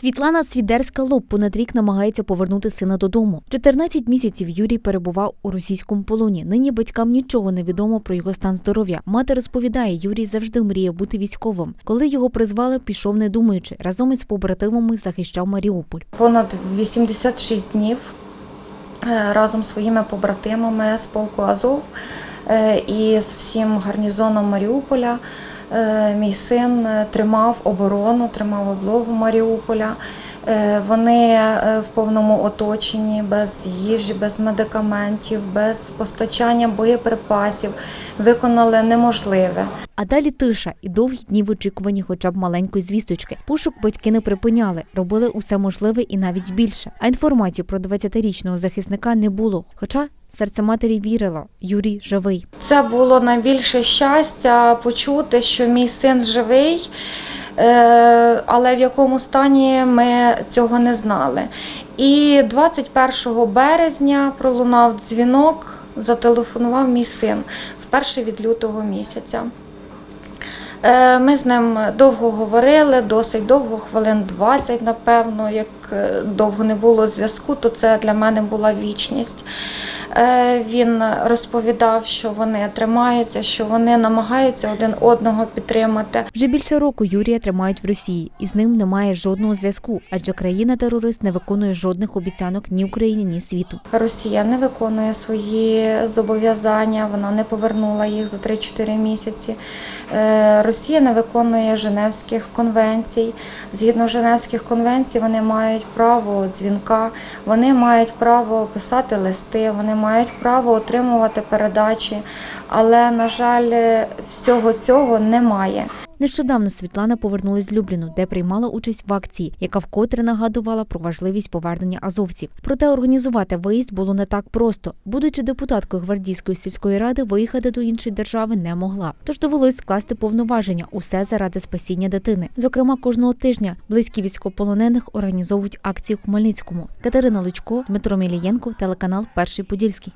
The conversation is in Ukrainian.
Світлана Свідерська Лоб понад рік намагається повернути сина додому. 14 місяців Юрій перебував у російському полоні. Нині батькам нічого не відомо про його стан здоров'я. Мати розповідає, Юрій завжди мріяв бути військовим. Коли його призвали, пішов не думаючи. Разом із побратимами захищав Маріуполь. Понад 86 днів е, разом зі своїми побратимами з полку Азов і з всім гарнізоном Маріуполя. е, Мій син е, тримав оборону, тримав облогу Маріуполя. Е, Вони е, в повному оточенні, без їжі, без медикаментів, без постачання боєприпасів виконали неможливе. А далі тиша і довгі дні в очікуванні хоча б маленької звісточки. Пошук батьки не припиняли, робили усе можливе і навіть більше. А інформації про 20-річного захисника не було. Хоча серце матері вірило, Юрій живий. Це було найбільше щастя почути, що мій син живий, е, але в якому стані ми цього не знали. І 21 березня пролунав дзвінок, зателефонував мій син вперше від лютого місяця. Е, Ми з ним довго говорили, досить довго, хвилин 20, напевно. Як е, довго не було зв'язку, то це для мене була вічність. Е, Він розповідав, що вони тримаються, що вони намагаються один одного підтримати. Вже більше року Юрія тримають в Росії, і з ним немає жодного зв'язку, адже країна-терорист не виконує жодних обіцянок ні Україні, ні світу. Росія не виконує свої зобов'язання, вона не повернула їх за 3-4 місяці. Е, Росія не виконує Женевських конвенцій. Згідно Женевських конвенцій, вони мають право дзвінка, вони мають право писати листи, вони мають право отримувати передачі. Але, на жаль, всього цього немає. Нещодавно Світлана повернулась з Любліну, де приймала участь в акції, яка вкотре нагадувала про важливість повернення азовців. Проте організувати виїзд було не так просто. Будучи депутаткою гвардійської сільської ради, виїхати до іншої держави не могла. Тож довелось скласти повноваження усе заради спасіння дитини. Зокрема, кожного тижня близькі військовополонених організовують акції в Хмельницькому. Катерина Лучко, Дмитро Мілієнко, телеканал Перший Подільський.